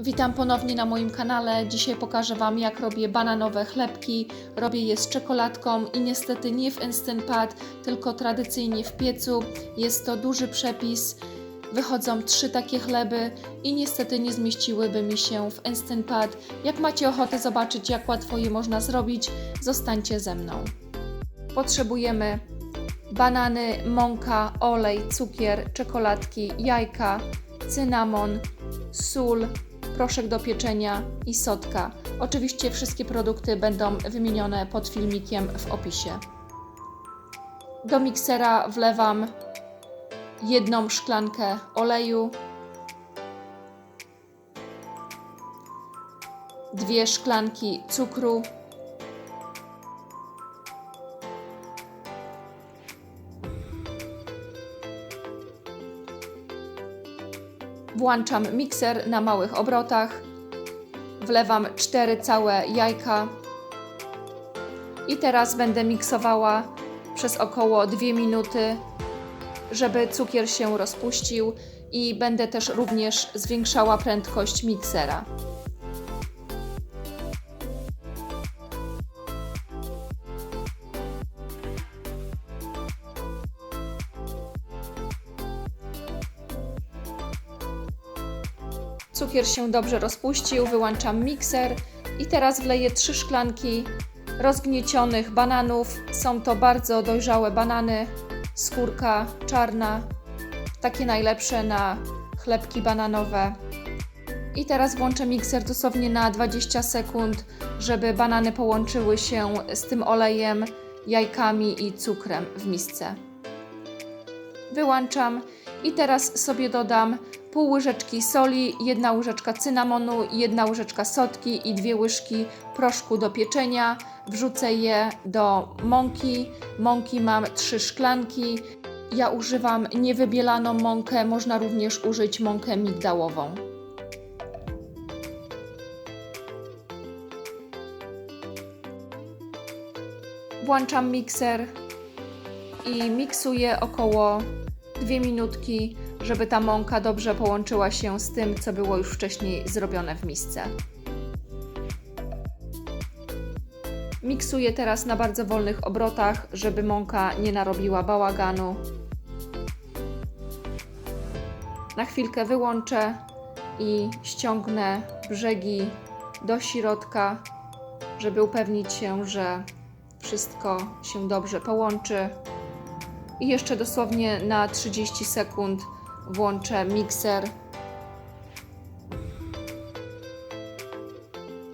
Witam ponownie na moim kanale. Dzisiaj pokażę Wam, jak robię bananowe chlebki. Robię je z czekoladką i niestety nie w Instant Pot, tylko tradycyjnie w piecu. Jest to duży przepis. Wychodzą trzy takie chleby i niestety nie zmieściłyby mi się w Instant Pot. Jak macie ochotę zobaczyć, jak łatwo je można zrobić, zostańcie ze mną. Potrzebujemy banany, mąka, olej, cukier, czekoladki, jajka, cynamon, sól, proszek do pieczenia i sotka. Oczywiście wszystkie produkty będą wymienione pod filmikiem w opisie. Do miksera wlewam jedną szklankę oleju, dwie szklanki cukru, Włączam mikser na małych obrotach. Wlewam cztery całe jajka. I teraz będę miksowała przez około 2 minuty, żeby cukier się rozpuścił i będę też również zwiększała prędkość miksera. Cukier się dobrze rozpuścił, wyłączam mikser i teraz wleję 3 szklanki rozgniecionych bananów. Są to bardzo dojrzałe banany, skórka czarna, takie najlepsze na chlebki bananowe. I teraz włączę mikser dosłownie na 20 sekund, żeby banany połączyły się z tym olejem, jajkami i cukrem w misce. Wyłączam i teraz sobie dodam pół łyżeczki soli, jedna łyżeczka cynamonu, jedna łyżeczka sotki i dwie łyżki proszku do pieczenia. Wrzucę je do mąki. Mąki mam trzy szklanki. Ja używam niewybielaną mąkę, można również użyć mąkę migdałową. Włączam mikser i miksuję około 2 minutki, żeby ta mąka dobrze połączyła się z tym, co było już wcześniej zrobione w misce. Miksuję teraz na bardzo wolnych obrotach, żeby mąka nie narobiła bałaganu. Na chwilkę wyłączę i ściągnę brzegi do środka, żeby upewnić się, że wszystko się dobrze połączy. I jeszcze dosłownie na 30 sekund włączę mikser.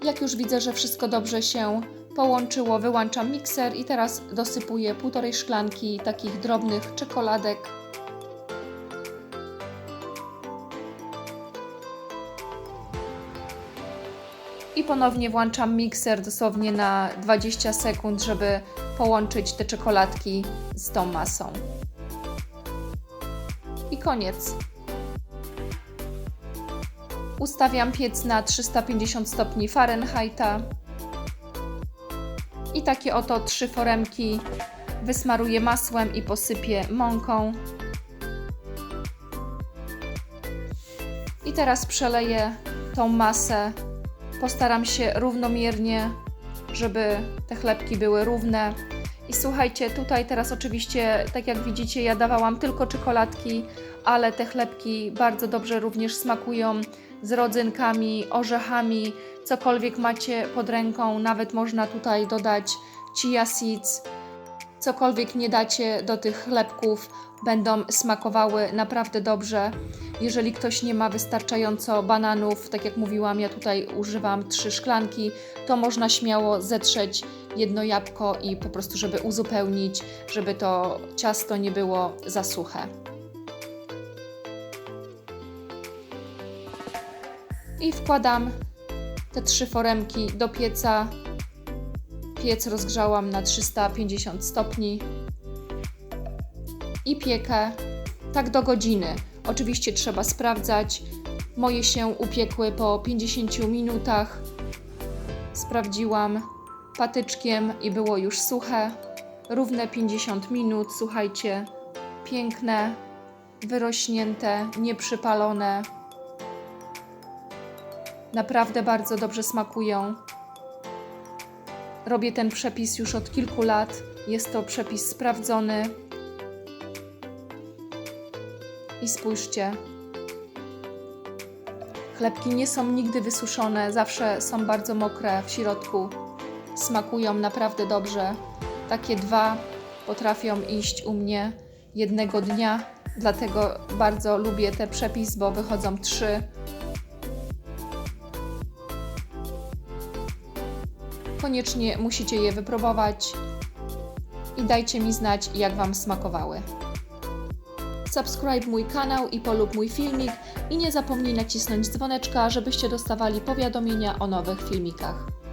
Jak już widzę, że wszystko dobrze się połączyło, wyłączam mikser i teraz dosypuję półtorej szklanki takich drobnych czekoladek. I ponownie włączam mikser dosłownie na 20 sekund, żeby połączyć te czekoladki z tą masą. Koniec. Ustawiam piec na 350 stopni Fahrenheita. I takie oto trzy foremki wysmaruję masłem i posypię mąką. I teraz przeleję tą masę. Postaram się równomiernie, żeby te chlebki były równe. I słuchajcie, tutaj teraz oczywiście, tak jak widzicie, ja dawałam tylko czekoladki, ale te chlebki bardzo dobrze również smakują z rodzynkami, orzechami, cokolwiek macie pod ręką, nawet można tutaj dodać chia seeds. Cokolwiek nie dacie do tych chlebków, będą smakowały naprawdę dobrze. Jeżeli ktoś nie ma wystarczająco bananów, tak jak mówiłam, ja tutaj używam trzy szklanki, to można śmiało zetrzeć jedno jabłko i po prostu, żeby uzupełnić, żeby to ciasto nie było za suche. I wkładam te trzy foremki do pieca. Piec rozgrzałam na 350 stopni i piekę tak do godziny. Oczywiście trzeba sprawdzać. Moje się upiekły po 50 minutach. Sprawdziłam patyczkiem i było już suche. Równe 50 minut, słuchajcie, piękne, wyrośnięte, nieprzypalone. Naprawdę bardzo dobrze smakują. Robię ten przepis już od kilku lat. Jest to przepis sprawdzony. I spójrzcie. Chlebki nie są nigdy wysuszone, zawsze są bardzo mokre w środku. Smakują naprawdę dobrze. Takie dwa potrafią iść u mnie jednego dnia, dlatego bardzo lubię ten przepis, bo wychodzą trzy. Koniecznie musicie je wypróbować i dajcie mi znać, jak Wam smakowały. Subscribe mój kanał i polub mój filmik i nie zapomnij nacisnąć dzwoneczka, żebyście dostawali powiadomienia o nowych filmikach.